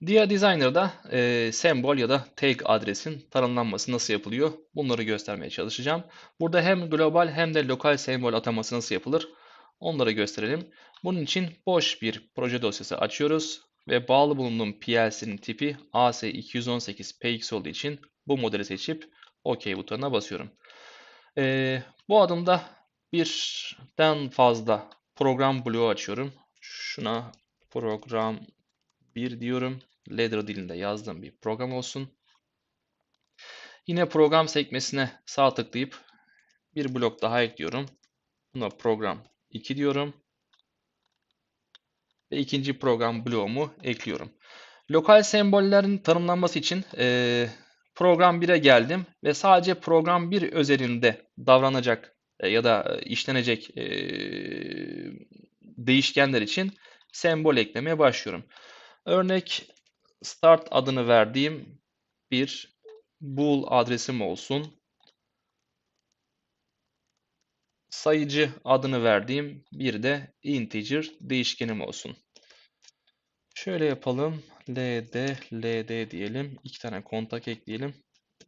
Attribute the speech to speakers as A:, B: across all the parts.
A: Dia Designer'da e, sembol ya da tag adresin tanımlanması nasıl yapılıyor? Bunları göstermeye çalışacağım. Burada hem global hem de lokal sembol ataması nasıl yapılır? Onları gösterelim. Bunun için boş bir proje dosyası açıyoruz ve bağlı bulunduğum PLC'nin tipi AS218PX olduğu için bu modeli seçip OK butonuna basıyorum. E, bu adımda birden fazla program bloğu açıyorum. Şuna program 1 diyorum. Ladder dilinde yazdığım bir program olsun. Yine program sekmesine sağ tıklayıp bir blok daha ekliyorum. Buna program 2 diyorum. Ve ikinci program bloğumu ekliyorum. Lokal sembollerin tanımlanması için e, program 1'e geldim ve sadece program 1 özelinde davranacak e, ya da işlenecek e, değişkenler için sembol eklemeye başlıyorum. Örnek start adını verdiğim bir bool adresim olsun. Sayıcı adını verdiğim bir de integer değişkenim olsun. Şöyle yapalım. ld ld diyelim. İki tane kontak ekleyelim.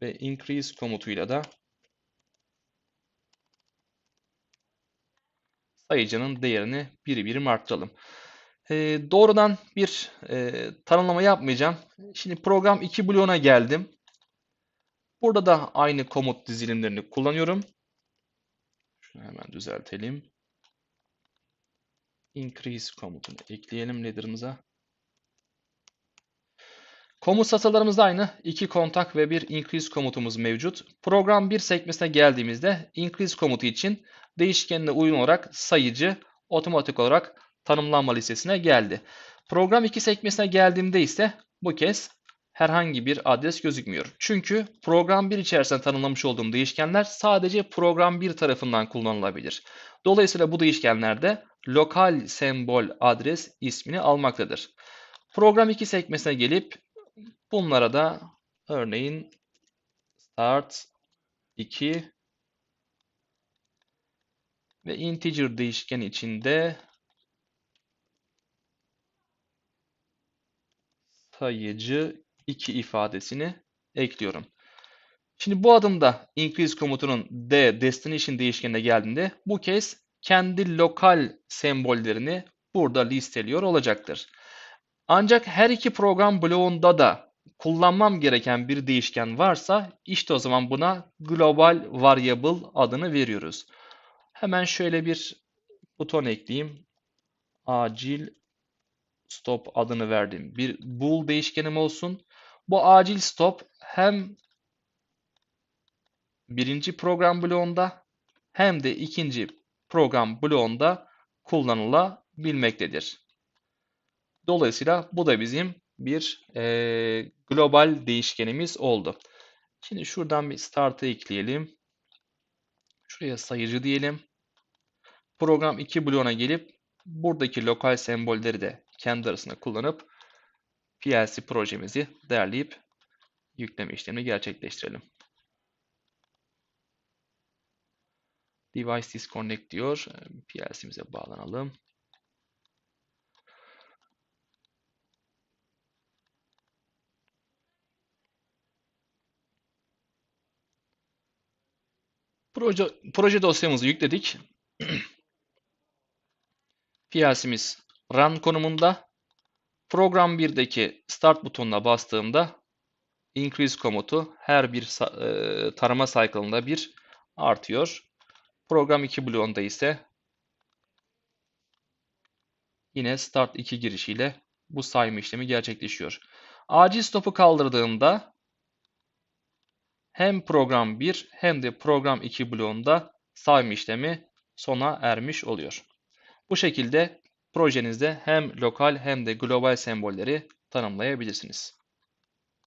A: Ve increase komutuyla da sayıcının değerini bir birim arttıralım. E, doğrudan bir e, tanımlama yapmayacağım. Şimdi program 2 bloğuna geldim. Burada da aynı komut dizilimlerini kullanıyorum. Şunu hemen düzeltelim. Increase komutunu ekleyelim ladder'ımıza. Komut satırlarımız da aynı. İki kontak ve bir increase komutumuz mevcut. Program 1 sekmesine geldiğimizde increase komutu için değişkenine uygun olarak sayıcı otomatik olarak tanımlanma listesine geldi. Program 2 sekmesine geldiğimde ise bu kez herhangi bir adres gözükmüyor. Çünkü program 1 içerisinde tanımlamış olduğum değişkenler sadece program 1 tarafından kullanılabilir. Dolayısıyla bu değişkenlerde lokal sembol adres ismini almaktadır. Program 2 sekmesine gelip bunlara da örneğin start 2 ve integer değişken içinde sayıcı 2 ifadesini ekliyorum. Şimdi bu adımda increase komutunun d destination değişkenine geldiğinde bu kez kendi lokal sembollerini burada listeliyor olacaktır. Ancak her iki program bloğunda da kullanmam gereken bir değişken varsa işte o zaman buna global variable adını veriyoruz. Hemen şöyle bir buton ekleyeyim. Acil stop adını verdiğim bir bool değişkenim olsun. Bu acil stop hem birinci program bloğunda hem de ikinci program bloğunda kullanılabilmektedir. Dolayısıyla bu da bizim bir e, global değişkenimiz oldu. Şimdi şuradan bir start'ı ekleyelim. Şuraya sayıcı diyelim. Program 2 bloğuna gelip buradaki lokal sembolleri de kendi arasında kullanıp PLC projemizi derleyip yükleme işlemini gerçekleştirelim. Device disconnect diyor. PLC'mize bağlanalım. Proje, proje dosyamızı yükledik. PLC'miz Run konumunda. Program 1'deki Start butonuna bastığımda increase komutu her bir e, tarama cycle'ında bir artıyor. Program 2 bloğunda ise yine Start 2 girişiyle bu sayma işlemi gerçekleşiyor. Acil stopu kaldırdığımda hem program 1 hem de program 2 bloğunda sayma işlemi sona ermiş oluyor. Bu şekilde projenizde hem lokal hem de global sembolleri tanımlayabilirsiniz.